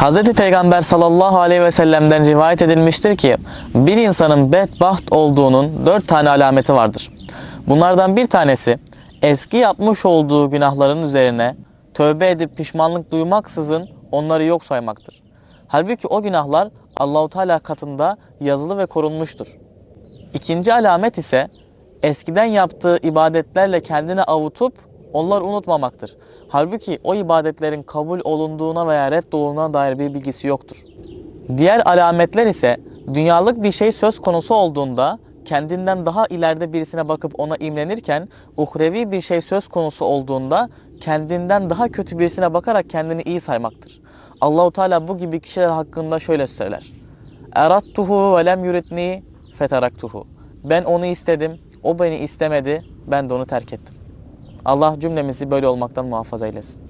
Hz. Peygamber sallallahu aleyhi ve sellem'den rivayet edilmiştir ki bir insanın bedbaht olduğunun dört tane alameti vardır. Bunlardan bir tanesi eski yapmış olduğu günahların üzerine tövbe edip pişmanlık duymaksızın onları yok saymaktır. Halbuki o günahlar Allahu Teala katında yazılı ve korunmuştur. İkinci alamet ise eskiden yaptığı ibadetlerle kendini avutup onları unutmamaktır. Halbuki o ibadetlerin kabul olunduğuna veya reddolunduğuna dair bir bilgisi yoktur. Diğer alametler ise dünyalık bir şey söz konusu olduğunda kendinden daha ileride birisine bakıp ona imrenirken uhrevi bir şey söz konusu olduğunda kendinden daha kötü birisine bakarak kendini iyi saymaktır. Allahu Teala bu gibi kişiler hakkında şöyle söyler. Erattuhu ve lem yuritni fetaraktuhu. Ben onu istedim, o beni istemedi, ben de onu terk ettim. Allah cümlemizi böyle olmaktan muhafaza eylesin.